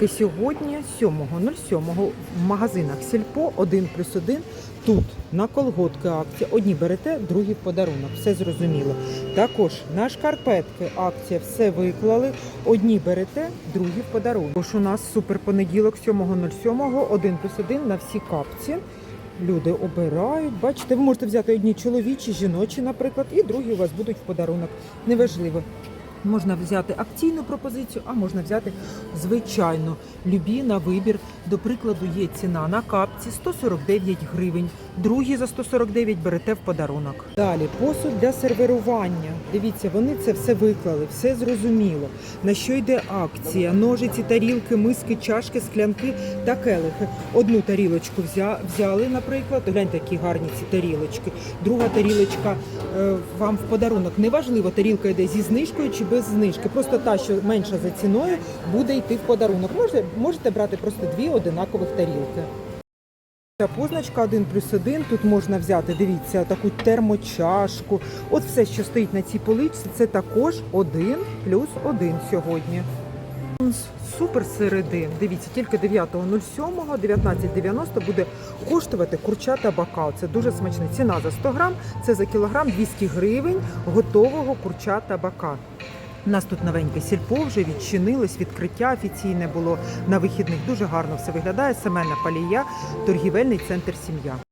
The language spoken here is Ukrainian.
І Сьогодні, 7.07, в магазинах Сільпо 1 плюс 1. Тут на колготки акція. Одні берете, другі подарунок. Все зрозуміло. Також на шкарпетки акція все виклали. Одні берете, другі в подарунок. Тож у нас супер понеділок 7.07, 1 плюс 1 на всі капці. Люди обирають. Бачите, ви можете взяти одні чоловічі, жіночі, наприклад, і другі у вас будуть в подарунок. Неважливо. Можна взяти акційну пропозицію, а можна взяти звичайно любі на вибір. До прикладу, є ціна на капці 149 гривень. Другі за 149 берете в подарунок. Далі посуд для сервірування. Дивіться, вони це все виклали, все зрозуміло. На що йде акція? Ножиці, тарілки, миски, чашки, склянки та келихи. Одну тарілочку взя- взяли, наприклад. Гляньте, які гарні ці тарілочки. Друга тарілочка е, вам в подарунок. Неважливо, тарілка йде зі знижкою чи без знижки. Просто та, що менша за ціною, буде йти в подарунок. Можете, можете брати просто дві одинакових тарілки. Ця позначка 1 плюс 1, тут можна взяти, дивіться, таку термочашку. От все, що стоїть на цій поличці, це також 1 плюс 1 сьогодні. Супер середин. Дивіться, тільки 9.07, 19.90 буде коштувати курчата бакал. Це дуже смачно. Ціна за 100 грам, це за кілограм 200 гривень готового курчата бака. Нас тут новеньке сільпо вже відчинилось, відкриття офіційне було на вихідних. Дуже гарно все виглядає. Семена Палія, торгівельний центр сім'я.